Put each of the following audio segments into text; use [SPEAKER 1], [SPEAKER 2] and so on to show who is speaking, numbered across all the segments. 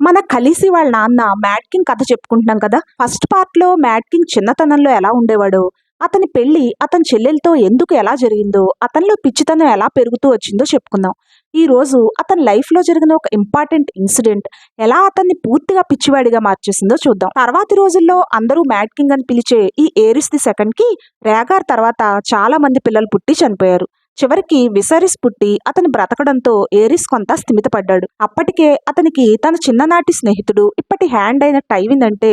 [SPEAKER 1] మన కలిసి వాళ్ళ నాన్న మ్యాడ్ కింగ్ కథ చెప్పుకుంటున్నాం కదా. ఫస్ట్ పార్ట్లో మ్యాడ్ కింగ్ చిన్నతనంలో ఎలా ఉండేవాడో? అతని పెళ్ళి అతని చెల్లెలతో ఎందుకు ఎలా జరిగిందో అతనిలో పిచ్చితనం ఎలా పెరుగుతూ వచ్చిందో చెప్పుకుందాం. ఈ రోజు అతని లైఫ్లో జరిగిన ఒక ఇంపార్టెంట్ ఇన్సిడెంట్ ఎలా అతన్ని పూర్తిగా పిచ్చివాడిగా మార్చేసిందో చూద్దాం. తర్వాతి రోజుల్లో అందరూ మ్యాడ్ కింగ్ అని పిలిచే ఈ ఏరిస్ ది సెకండ్కి రేగార్ తర్వాత చాలా మంది పిల్లలు పుట్టి చనిపోయారు. చివరికి విసరిస్ పుట్టి అతను బ్రతకడంతో ఏరిస్ కొంత స్థిమితపడ్డాడు. అప్పటికే అతనికి తన చిన్ననాటి స్నేహితుడు ఇప్పటి హ్యాండ్ అయిన టైవిన్ అంటే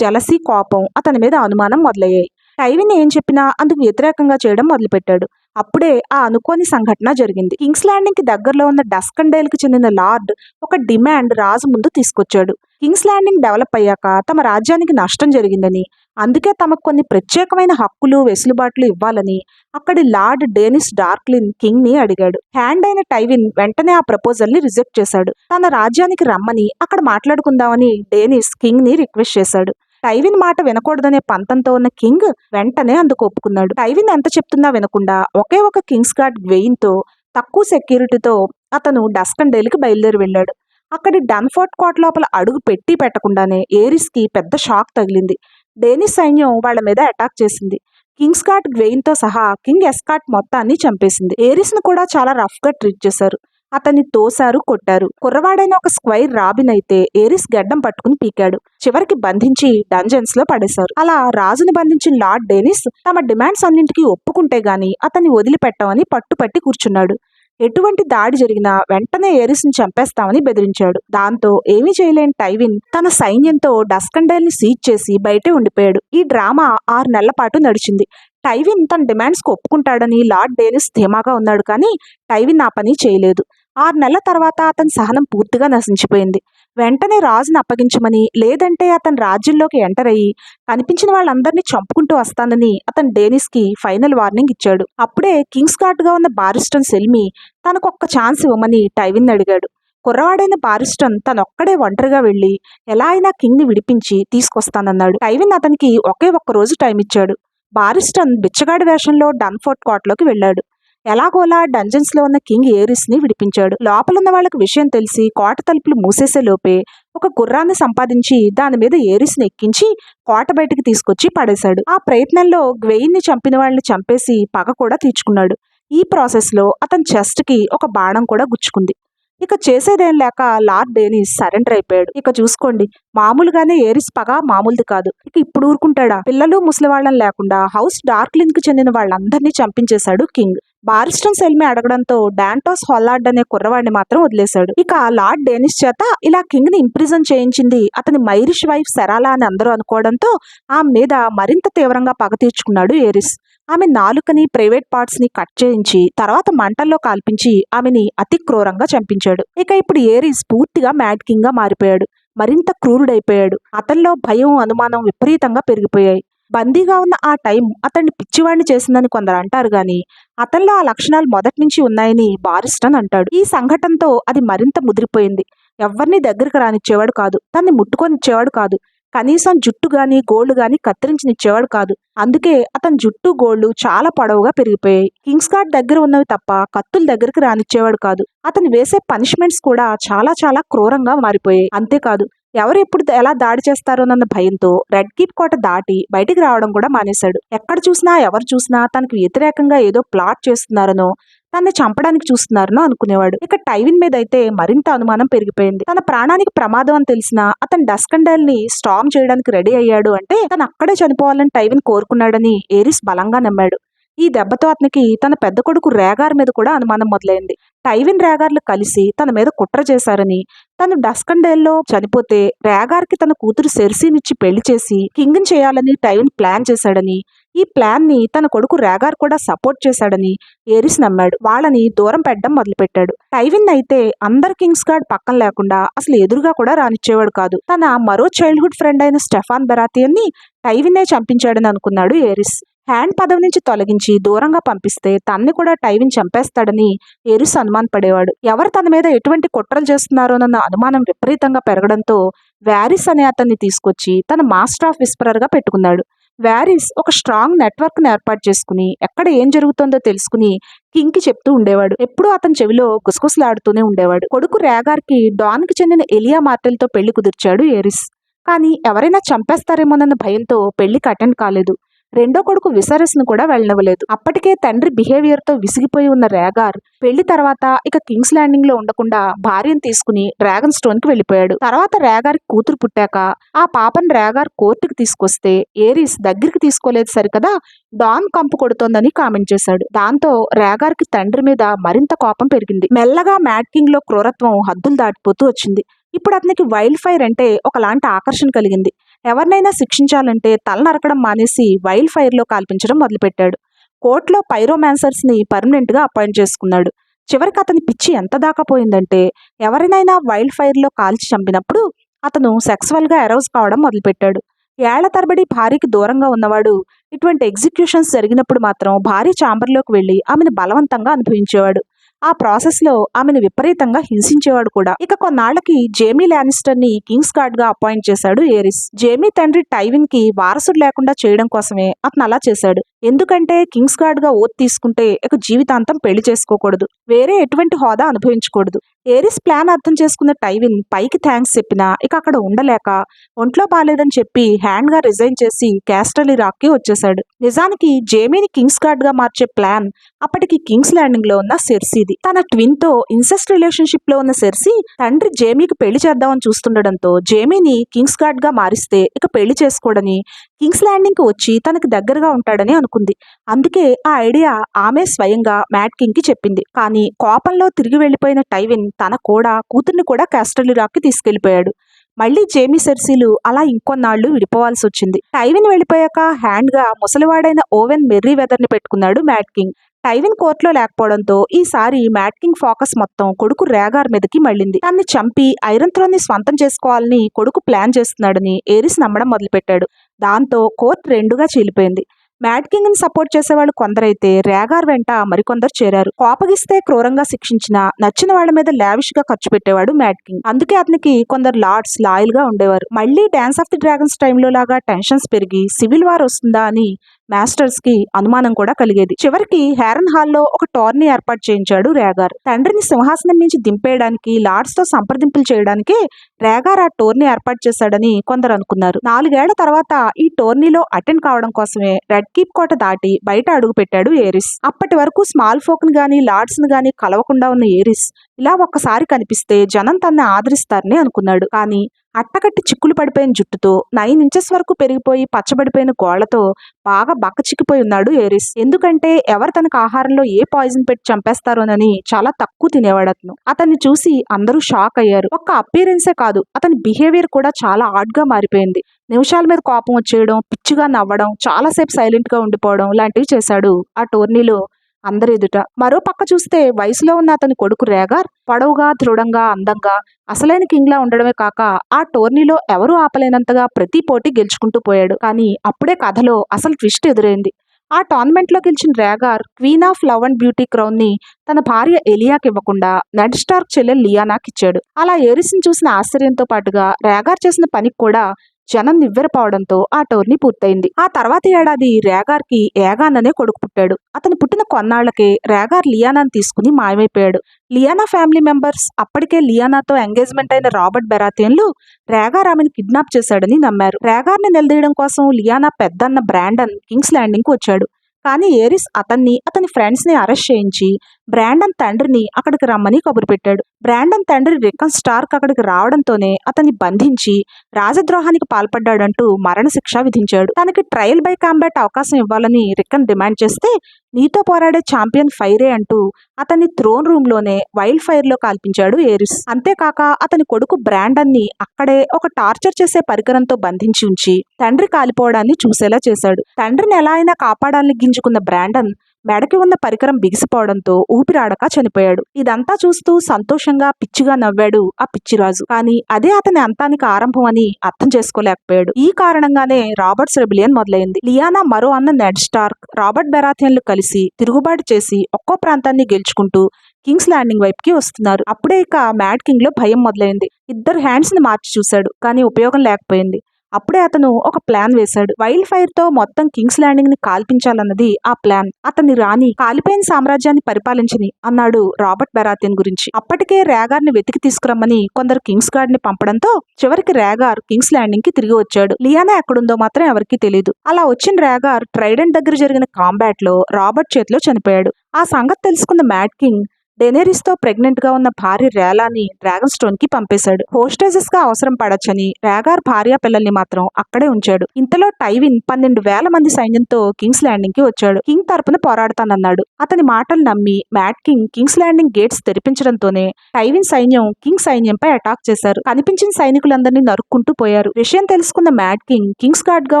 [SPEAKER 1] జలసి కోపం అతని మీద అనుమానం మొదలయ్యాయి. టైవిన్ ఏం చెప్పినా అందుకు వ్యతిరేకంగా చేయడం మొదలుపెట్టాడు. అప్పుడే ఆ అనుకోని సంఘటన జరిగింది. కింగ్స్ ల్యాండింగ్కి దగ్గరలో ఉన్న డస్కండేల్కి చెందిన లార్డ్ ఒక డిమాండ్ రాజు ముందు తీసుకొచ్చాడు. కింగ్స్ ల్యాండింగ్ డెవలప్ అయ్యాక తమ రాజ్యానికి నష్టం జరిగిందని అందుకే తమకు కొన్ని ప్రత్యేకమైన హక్కులు వెసులుబాట్లు ఇవ్వాలని అక్కడి లార్డ్ డేనిస్ డార్క్లిన్ కింగ్ని అడిగాడు. హ్యాండ్ అయిన టైవిన్ వెంటనే ఆ ప్రపోజల్ని రిజెక్ట్ చేశాడు. తన రాజ్యానికి రమ్మని అక్కడ మాట్లాడుకుందామని డేనిస్ కింగ్ని రిక్వెస్ట్ చేశాడు. టైవిన్ మాట వినకూడదనే పంతంతో ఉన్న కింగ్ వెంటనే అందుకు ఒప్పుకున్నాడు. టైవిన్ ఎంత చెప్తున్నా వినకుండా ఒకే ఒక కింగ్స్ గార్డ్తో తక్కువ సెక్యూరిటీతో అతను డస్కండేల్కి బయలుదేరి వెళ్ళాడు. అక్కడి డన్ఫోర్ట్ కోట లోపల అడుగు పెట్టి పెట్టకుండానే ఏరిస్కి పెద్ద షాక్ తగిలింది. డేనిస్ సైన్యం వాళ్ళ మీద అటాక్ చేసింది. కింగ్స్ గార్డ్ గ్వెయిన్తో సహా కింగ్ ఎస్కాట్ మొత్తాన్ని చంపేసింది. ఏరిస్ను కూడా చాలా రఫ్గా ట్రీట్ చేశారు. అతన్ని తోశారు కొట్టారు. కుర్రవాడైన ఒక స్క్వైర్ రాబిన్ అయితే ఏరిస్ గడ్డం పట్టుకుని పీకాడు. చివరికి బంధించి డంజన్స్లో పడేశారు. అలా రాజుని బంధించిన లార్డ్ డేనిస్ తమ డిమాండ్స్ అన్నింటికి ఒప్పుకుంటే గాని అతన్ని వదిలిపెట్టమని పట్టుపట్టి కూర్చున్నాడు. ఎటువంటి దాడి జరిగినా వెంటనే ఏరిస్ని చంపేస్తామని బెదిరించాడు. దాంతో ఏమీ చేయలేని టైవిన్ తన సైన్యంతో డస్కండైల్ని సీజ్ చేసి బయటే ఉండిపోయాడు. ఈ డ్రామా ఆరు నెలల పాటు నడిచింది. టైవిన్ తన డిమాండ్స్కి ఒప్పుకుంటాడని లార్డ్ డేనిస్ ధీమాగా ఉన్నాడు కానీ టైవిన్ ఆ పని చేయలేదు. ఆరు నెలల తర్వాత అతని సహనం పూర్తిగా నశించిపోయింది. వెంటనే రాజును అప్పగించమని లేదంటే అతని రాజ్యంలోకి ఎంటర్ అయ్యి కనిపించిన వాళ్ళందరినీ చంపుకుంటూ వస్తానని అతను డేనిస్కి ఫైనల్ వార్నింగ్ ఇచ్చాడు. అప్పుడే కింగ్స్ గార్డ్గా ఉన్న బారిస్టన్ సెల్మి తనకు ఒక్క ఛాన్స్ ఇవ్వమని టైవిన్ అడిగాడు. కుర్రవాడైన బారిస్టన్ తనొక్కడే ఒంటరిగా వెళ్ళి ఎలా అయినా కింగ్ని విడిపించి తీసుకొస్తానన్నాడు. టైవిన్ అతనికి ఒకే ఒక్క రోజు టైం ఇచ్చాడు బారిస్టన్ బిచ్చగాడి వేషంలో డన్ఫోర్ట్ కోటలోకి వెళ్ళాడు. ఎలాగోలా డంజన్స్లో ఉన్న కింగ్ ఏరిస్ని విడిపించాడు. లోపలున్న వాళ్ళకి విషయం తెలిసి కోట తలుపులు మూసేసే లోపే ఒక గుర్రాన్ని సంపాదించి దాని మీద ఏరిస్ని ఎక్కించి కోట బయటికి తీసుకొచ్చి పడేశాడు. ఆ ప్రయత్నంలో గ్వెయిన్ని చంపిన వాళ్ళని చంపేసి పగ కూడా తీర్చుకున్నాడు. ఈ ప్రాసెస్లో అతని చెస్ట్కి ఒక బాణం కూడా గుచ్చుకుంది. ఇక చేసేదేం లేక లార్డ్ డేనిస్ సరెండర్ అయిపోయాడు. ఇక చూసుకోండి మామూలుగానే ఏరిస్ పగ మామూలుది కాదు. ఇక ఇప్పుడు ఊరుకుంటాడా? పిల్లలు ముసలి వాళ్ళని లేకుండా హౌస్ డార్క్లిన్కి చెందిన వాళ్ళందరినీ చంపించేశాడు కింగ్ బారిస్టన్ సెల్మి అడగడంతో డాంటోస్ హొల్లార్డ్ అనే కుర్రవాడిని మాత్రం వదిలేశాడు. ఇక లార్డ్ డేనిస్ చేత ఇలా కింగ్ని ఇంప్రిజన్ చేయించింది అతని మైరిష్ వైఫ్ సెరాలా అని అందరూ అనుకోవడంతో ఆమె మీద మరింత తీవ్రంగా పగ తీర్చుకున్నాడు ఏరిస్. ఆమె నాలుకని ప్రైవేట్ పార్ట్స్ని కట్ చేయించి తర్వాత మంటల్లో కాల్పించి ఆమెని అతి క్రూరంగా చంపించాడు. ఇక ఇప్పుడు ఏరిస్ పూర్తిగా మ్యాడ్ కింగ్గా మారిపోయాడు. మరింత క్రూరుడైపోయాడు. అతనిలో భయం అనుమానం విపరీతంగా పెరిగిపోయాయి. బందీగా ఉన్న ఆ టైం అతన్ని పిచ్చివాడిని చేసిందని కొందరు అంటారు గాని అతనిలో ఆ లక్షణాలు మొదటి నుంచి ఉన్నాయని బారిస్టన్ అంటాడు. ఈ సంఘటనతో అది మరింత ముదిరిపోయింది. ఎవరిని దగ్గరికి రానిచ్చేవాడు కాదు. తన్ని ముట్టుకొనిచ్చేవాడు కాదు. కనీసం జుట్టు గాని గోళ్ళు గాని కత్తిరించనిచ్చేవాడు కాదు. అందుకే అతని జుట్టు గోళ్ళు చాలా పొడవుగా పెరిగిపోయాయి. కింగ్స్ గార్డ్ దగ్గర ఉన్నవి తప్ప కత్తుల దగ్గరికి రానిచ్చేవాడు కాదు. అతను వేసే పనిష్మెంట్స్ కూడా చాలా చాలా క్రూరంగా మారిపోయాయి. అంతేకాదు ఎవరు ఎప్పుడు ఎలా దాడి చేస్తారోనన్న భయంతో రెడ్ కీప్ కోట దాటి బయటికి రావడం కూడా మానేశాడు. ఎక్కడ చూసినా ఎవరు చూసినా తనకు వ్యతిరేకంగా ఏదో ప్లాట్ చేస్తున్నారనో తనని చంపడానికి చూస్తున్నారనో అనుకునేవాడు. ఇక టైవిన్ మీద అయితే మరింత అనుమానం పెరిగిపోయింది. తన ప్రాణానికి ప్రమాదం అని తెలిసినా అతను డస్కండల్ని స్టామ్ చేయడానికి రెడీ అయ్యాడు అంటే తను అక్కడే చనిపోవాలని టైవిన్ కోరుకున్నాడని ఏరిస్ బలంగా నమ్మాడు. ఈ దెబ్బతో అతనికి తన పెద్ద కొడుకు రేగార్ మీద కూడా అనుమానం మొదలైంది. టైవిన్ రేగార్లు కలిసి తన మీద కుట్ర చేశారని తను డస్కండేల్లో చనిపోతే రేగార్కి తన కూతురు సెర్సీనిచ్చి పెళ్ళి చేసి కింగ్ చేయాలని టైవిన్ ప్లాన్ చేశాడని ఈ ప్లాన్ని తన కొడుకు రేగార్ కూడా సపోర్ట్ చేశాడని ఏరిస్ నమ్మాడు. వాళ్ళని దూరం పెట్టడం మొదలుపెట్టాడు. టైవిన్ అయితే అందరు కింగ్స్ గార్డ్ పక్కన లేకుండా అసలు ఎదురుగా కూడా రానిచ్చేవాడు కాదు. తన మరో చైల్డ్హుడ్ ఫ్రెండ్ అయిన స్టెఫాన్ బెరాతియన్ని టైవిన్నే చంపించాడని అనుకున్నాడు ఏరిస్. హ్యాండ్ పదవి నుంచి తొలగించి దూరంగా పంపిస్తే తన్ని కూడా టైవిన్ చంపేస్తాడని ఏరిస్ అనుమాన పడేవాడు. ఎవరు తన మీద ఎటువంటి కుట్రలు చేస్తున్నారోనన్న అనుమానం విపరీతంగా పెరగడంతో వ్యారిస్ అనే అతన్ని తీసుకొచ్చి తన మాస్టర్ ఆఫ్ విస్పరర్గా పెట్టుకున్నాడు. వ్యారిస్ ఒక స్ట్రాంగ్ నెట్వర్క్ను ఏర్పాటు చేసుకుని ఎక్కడ ఏం జరుగుతుందో తెలుసుకుని కింగ్కి చెప్తూ ఉండేవాడు. ఎప్పుడూ అతని చెవిలో గుసగుసలాడుతూనే ఉండేవాడు. కొడుకు రేగార్కి కి డాన్కి చెందిన ఎలియా మార్టెల్తో పెళ్ళి కుదిర్చాడు ఏరిస్ కానీ ఎవరైనా చంపేస్తారేమోనన్న భయంతో పెళ్ళికి అటెండ్ కాలేదు. రెండో కొడుకు విసరస్ను కూడా వెళ్ళనివ్వలేదు. అప్పటికే తండ్రి బిహేవియర్తో విసిగిపోయి ఉన్న రేగార్ పెళ్ళి తర్వాత ఇక కింగ్స్ ల్యాండింగ్లో ఉండకుండా భార్యను తీసుకుని డ్రాగన్ స్టోన్కి వెళ్ళిపోయాడు తర్వాత రేగార్ కూతురు పుట్టాక ఆ పాపను రేగార్ కోర్టుకు తీసుకొస్తే ఏరిస్ దగ్గరికి తీసుకోలేదు సరికదా? డాన్ కంపు కొడుతోందని కామెంట్ చేశాడు. దాంతో రేగార్కి తండ్రి మీద మరింత కోపం పెరిగింది. మెల్లగా మ్యాట్ కింగ్లో క్రూరత్వం హద్దులు దాటిపోతూ వచ్చింది. ఇప్పుడు అతనికి వైల్డ్ ఫైర్ అంటే ఒకలాంటి ఆకర్షణ కలిగింది. ఎవరినైనా శిక్షించాలంటే తల నరకడం మానేసి వైల్డ్ ఫైర్లో కాల్పించడం మొదలుపెట్టాడు. కోర్టులో పైరోమాన్సర్స్ని పర్మనెంట్గా అపాయింట్ చేసుకున్నాడు. చివరికి అతని పిచ్చి ఎంత దాకా పోయిందంటే ఎవరినైనా వైల్డ్ ఫైర్లో కాల్చి చంపినప్పుడు అతను సెక్సువల్గా అరౌజ్ కావడం మొదలుపెట్టాడు. ఏళ్ళ తరబడి భార్యకి దూరంగా ఉన్నవాడు ఇటువంటి ఎగ్జిక్యూషన్స్ జరిగినప్పుడు మాత్రం భార్య చాంబర్లోకి వెళ్ళి ఆమెను బలవంతంగా అనుభవించేవాడు. ఆ ప్రాసెస్లో ఆమెను విపరీతంగా హింసించేవాడు కూడా. ఇక కొన్నాళ్ళకి జేమీ లానిస్టర్ని కింగ్స్ గార్డ్గా అపాయింట్ చేశాడు ఏరిస్. జేమీ తండ్రి టైవిన్కి వారసుడు లేకుండా చేయడం కోసమే అతను అలా చేశాడు. ఎందుకంటే కింగ్స్ గార్డ్గా ఓత్ తీసుకుంటే ఇక జీవితాంతం పెళ్ళి చేసుకోకూడదు. వేరే ఎటువంటి హోదా అనుభవించకూడదు. ఏరిస్ ప్లాన్ అర్థం చేసుకున్న టైవిన్ పైకి థ్యాంక్స్ చెప్పినా ఇక అక్కడ ఉండలేక ఒంట్లో బాలేదని చెప్పి హ్యాండ్గా రిజైన్ చేసి క్యాస్టల్ రాక్కి వచ్చేశాడు. నిజానికి జేమీని కింగ్స్ గార్డ్గా మార్చే ప్లాన్ అప్పటికి కింగ్స్ ల్యాండింగ్లో ఉన్న సెర్సీది తన ట్విన్తో ఇన్సెస్ట్ రిలేషన్షిప్లో ఉన్న సెర్సీ తండ్రి జేమీకి పెళ్ళి చేద్దామని చూస్తుండడంతో జేమీని కింగ్స్ గార్డ్గా మారిస్తే ఇక పెళ్ళి చేసుకోడని కింగ్స్ ల్యాండింగ్కి వచ్చి తనకి దగ్గరగా ఉంటాడని అనుకుంది అందుకే ఆ ఐడియా ఆమె స్వయంగా మ్యాట్కింగ్కి చెప్పింది. కానీ కోపంలో తిరిగి వెళ్ళిపోయిన టైవిన్ తన కూడా కూతుర్ని కూడా క్యాస్టల్ తీసుకెళ్ళిపోయాడు మళ్ళీ జేమీ సెర్సీలు అలా ఇంకొన్నాళ్ళు విడిపోవాల్సి వచ్చింది. టైవిన్ వెళ్ళిపోయాక హ్యాండ్గా ముసలివాడైన ఓవెన్ మెర్రీ వెదర్ని పెట్టుకున్నాడు మ్యాట్ కింగ్ టైవిన్ కోర్టులో లేకపోవడంతో ఈసారి మ్యాట్ కింగ్ ఫోకస్ మొత్తం కొడుకు రేగార్ మీదకి మళ్ళింది. తన్ని చంపి ఐరన్ థ్రోన్ స్వంతం చేసుకోవాలని కొడుకు ప్లాన్ చేస్తున్నాడని ఏరిస్ నమ్మడం మొదలుపెట్టాడు. దాంతో కోర్టు రెండుగా చీలిపోయింది. మ్యాడ్ కింగ్ని సపోర్ట్ చేసేవాళ్ళు కొందరైతే రేగార్ వెంట మరికొందరు చేరారు. కోపగిస్తే క్రూరంగా శిక్షించిన నచ్చిన వాళ్ళ మీద లావిష్గా ఖర్చు పెట్టేవాడు మ్యాడ్ కింగ్ అందుకే అతనికి కొందరు లార్డ్స్ లాయల్గా ఉండేవారు. మళ్ళీ డాన్స్ ఆఫ్ ది డ్రాగన్స్ టైంలో లాగా టెన్షన్స్ పెరిగి సివిల్ వార్ వస్తుందా అని మాస్టర్స్కి అనుమానం కూడా కలిగేది. చివరికి హ్యారన్ హాల్లో ఒక టోర్నీ ఏర్పాటు చేయించాడు రేగార్ తండ్రిని సింహాసనం నుంచి దింపేయడానికి లార్డ్స్తో సంప్రదింపులు చేయడానికి రేగార్ ఆ టోర్నీ ఏర్పాటు చేశాడని కొందరు అనుకున్నారు. నాలుగేళ్ళ తర్వాత ఈ టోర్నీలో అటెండ్ కావడం కోసమే రెడ్ కీప్ కోట దాటి బయట అడుగు పెట్టాడు ఏరిస్. అప్పటి వరకు స్మాల్ ఫోక్ని గాని లార్డ్స్ని గాని కలవకుండా ఉన్న ఏరిస్ ఇలా ఒక్కసారి కనిపిస్తే జనం తన్ని ఆదరిస్తారని అనుకున్నాడు. కానీ అట్టకట్టి చిక్కులు పడిపోయిన జుట్టుతో నైన్ ఇంచెస్ వరకు పెరిగిపోయి పచ్చబడిపోయిన గోళ్ళతో బాగా బక్కచిక్కిపోయి ఉన్నాడు ఏరిస్. ఎందుకంటే ఎవరు తనకు ఆహారంలో ఏ పాయిజన్ పెట్టి చంపేస్తారోనని చాలా తక్కువ తినేవాడు అతను అతన్ని చూసి అందరూ షాక్ అయ్యారు. ఒక్క అపీరెన్సే కాదు అతని బిహేవియర్ కూడా చాలా ఆడ్గా మారిపోయింది. నిమిషాల మీద కోపం వచ్చేయడం పిచ్చిగా నవ్వడం చాలాసేపు సైలెంట్గా ఉండిపోవడం లాంటివి చేశాడు. ఆ టోర్నీలో అందరి ఎదుట మరో పక్క చూస్తే వయసులో ఉన్న అతని కొడుకు రేగార్ పొడవుగా దృఢంగా అందంగా అసలైన కింగ్లా ఉండడమే కాక ఆ టోర్నీలో ఎవరూ ఆపలేనంతగా ప్రతి పోటీ గెలుచుకుంటూ పోయాడు. కానీ అప్పుడే కథలో అసలు ట్విస్ట్ ఎదురైంది. ఆ టోర్నమెంట్లో గెలిచిన Rhaegar queen of love and beauty క్రౌన్ని తన భార్య ఎలియాకి ఇవ్వకుండా నెడ్ స్టార్క్ చెల్లెలు లియానాకి ఇచ్చాడు అలా ఏరిసిని చూసిన ఆశ్చర్యంతో పాటుగా రేగార్ చేసిన పనికి కూడా జనం నివ్వెరపోవడంతో ఆ టోర్నీ పూర్తయింది. ఆ తర్వాత ఏడాది రేగార్కి ఏగాన్ అనే కొడుకు పుట్టాడు. అతను పుట్టిన కొన్నాళ్ళకే రేగార్ లియానాని తీసుకుని మాయమైపోయాడు. లియానా ఫ్యామిలీ మెంబర్స్ అప్పటికే లియానాతో ఎంగేజ్మెంట్ అయిన రాబర్ట్ బెరాతియన్లు రేగార్ ఆమెను కిడ్నాప్ చేశాడని నమ్మారు. రేగార్ని నిలదీయడం కోసం లియానా పెద్దన్న బ్రాండన్ కింగ్స్ ల్యాండింగ్కు వచ్చాడు. కానీ ఏరిస్ అతన్ని అతని ఫ్రెండ్స్ని అరెస్ట్ చేయించి బ్రాండన్ తండ్రిని అక్కడికి రమ్మని కబురు పెట్టాడు. బ్రాండన్ తండ్రి రికన్ స్టార్క్ అక్కడికి రావడంతోనే అతన్ని బంధించి రాజద్రోహానికి పాల్పడ్డాడంటూ మరణశిక్ష విధించాడు. తనకి ట్రయల్ బై కాంబాట్ అవకాశం ఇవ్వాలని రికన్ డిమాండ్ చేస్తే నీతో పోరాడే ఛాంపియన్ ఫైరే అంటూ అతన్ని థ్రోన్ రూమ్లోనే వైల్డ్ ఫైర్లో కాల్పించాడు ఏరిస్. అంతేకాక అతని కొడుకు బ్రాండన్ని అక్కడే ఒక టార్చర్ చేసే పరికరంతో బంధించి ఉంచి తండ్రి కాలిపోవడాన్ని చూసేలా చేశాడు. తండ్రిని ఎలా అయినా కాపాడాలని గింజుకున్న బ్రాండన్ మెడకి ఉన్న పరికరం బిగిసిపోవడంతో ఊపిరాడక చనిపోయాడు. ఇదంతా చూస్తూ సంతోషంగా పిచ్చిగా నవ్వాడు ఆ పిచ్చిరాజు. కానీ అదే అతని అంతానికి ఆరంభం అని అర్థం చేసుకోలేకపోయాడు. ఈ కారణంగానే రాబర్ట్స్ రెబిలియన్ మొదలైంది. లియానా మరో అన్న నెడ్ స్టార్క్ రాబర్ట్ బెరాథియన్లు కలిసి తిరుగుబాటు చేసి ఒక్కో ప్రాంతాన్ని గెలుచుకుంటూ కింగ్స్ ల్యాండింగ్ వైపుకి వస్తున్నారు. అప్పుడే ఇక మ్యాడ్ కింగ్లో భయం మొదలైంది. ఇద్దరు హ్యాండ్స్ని మార్చి చూశాడు కానీ ఉపయోగం లేకపోయింది. అప్పుడే అతను ఒక ప్లాన్ వేశాడు. వైల్డ్ ఫైర్తో మొత్తం కింగ్స్ ల్యాండింగ్ని కాల్పించాలన్నది ఆ ప్లాన్. అతని రాణి కాలిపోయిన సామ్రాజ్యాన్ని పరిపాలించని అన్నాడు రాబర్ట్ బెరాతియన్ గురించి. అప్పటికే రేగార్ని వెతికి తీసుకురమ్మని కొందరు కింగ్స్ గార్డ్ని పంపడంతో చివరికి రేగార్ కింగ్స్ ల్యాండింగ్కి తిరిగి వచ్చాడు. లియానా ఎక్కడుందో మాత్రం ఎవరికీ తెలియదు అలా వచ్చిన రేగార్ ట్రైడెంట్ దగ్గర జరిగిన కాంబాట్లో రాబర్ట్ చేతిలో చనిపోయాడు. ఆ సంగతి తెలుసుకున్న మ్యాట్ కింగ్ డెనేరిస్తో ప్రెగ్నెంట్గా ఉన్న భార్య రేలాని డ్రాగన్ స్టోన్కి పంపేశాడు. హోస్టేజెస్గా అవసరం పడొచ్చని రేగార్ భార్య పిల్లల్ని మాత్రం అక్కడే ఉంచాడు. ఇంతలో టైవిన్ పన్నెండు వేల మంది సైన్యంతో కింగ్స్ ల్యాండింగ్కి వచ్చాడు. కింగ్ తరపున పోరాడతానన్నాడు. అతని మాటలు నమ్మి mad king King's Landing gates తెరిపించడంతోనే Tywin సైన్యం కింగ్ సైన్యంపై అటాక్ చేశారు. కనిపించిన సైనికులందరినీ నరుక్కుంటూ పోయారు. విషయం తెలుసుకున్న మ్యాట్ కింగ్ కింగ్స్ గార్డ్గా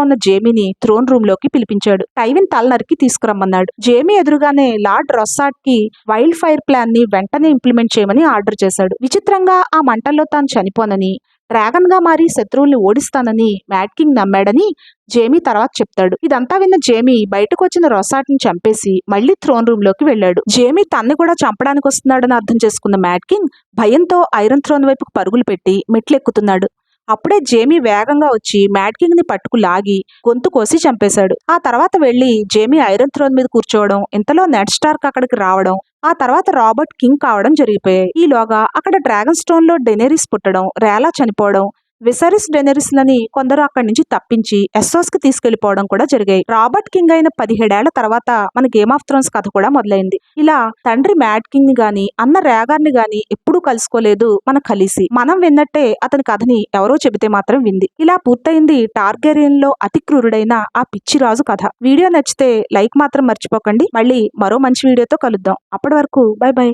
[SPEAKER 1] ఉన్న జేమీని థ్రోన్ రూమ్లోకి పిలిపించాడు. టైవిన్ తల నరికి తీసుకురమ్మన్నాడు. జేమీ ఎదురుగానే లార్డ్ రొస్సాట్కి వైల్డ్ ఫైర్ ప్లాన్ దాన్ని వెంటనే ఇంప్లిమెంట్ చేయమని ఆర్డర్ చేశాడు. విచిత్రంగా ఆ మంటల్లో తాను చనిపోనని డ్రాగన్గా మారి శత్రువుల్ని ఓడిస్తానని మ్యాట్ కింగ్ నమ్మాడని జేమీ తర్వాత చెప్తాడు. ఇదంతా విన్న జేమీ బయటకు వచ్చిన రొసాట్ని చంపేసి మళ్ళీ థ్రోన్ రూమ్లోకి వెళ్ళాడు. జేమీ తన్ని కూడా చంపడానికి వస్తున్నాడని అర్థం చేసుకున్న మ్యాట్ కింగ్ భయంతో ఐరన్ థ్రోన్ వైపుకు పరుగులు పెట్టి మెట్లెక్కుతున్నాడు. అప్పుడే జేమీ వేగంగా వచ్చి మ్యాట్ కింగ్ని పట్టుకు లాగి గొంతు కోసి చంపేశాడు. ఆ తర్వాత వెళ్ళి జేమీ ఐరన్ థ్రోన్ మీద కూర్చోవడం ఇంతలో నెట్ స్టార్క్ అక్కడికి రావడం ఆ తర్వాత రాబర్ట్ కింగ్ కావడం జరిగిపోయాయి. ఈలోగా అక్కడ డ్రాగన్ స్టోన్లో డెనేరిస్ పుట్టడం రేలా చనిపోవడం విసరిస్ డెనెరిస్ లని కొందరు అక్కడి నుంచి తప్పించి ఎస్సోస్కి తీసుకెళ్ళిపోవడం కూడా జరిగాయి. రాబర్ట్ కింగ్ అయిన పదిహేడేళ్ళ తర్వాత మన గేమ్ ఆఫ్ థ్రోన్స్ కథ కూడా మొదలైంది. ఇలా తండ్రి మ్యాడ్ కింగ్ని గాని అన్న రేగార్ని గాని ఎప్పుడూ కలుసుకోలేదు మన కలిసి మనం విన్నట్టే అతని కథని ఎవరో చెబితే మాత్రం వింది. ఇలా పూర్తయింది టార్గేరియన్లో అతి క్రూరుడైన ఆ పిచ్చి రాజు కథ. వీడియో నచ్చితే లైక్ మాత్రం మర్చిపోకండి. మళ్ళీ మరో మంచి వీడియోతో కలుద్దాం. అప్పటి వరకు బై బై.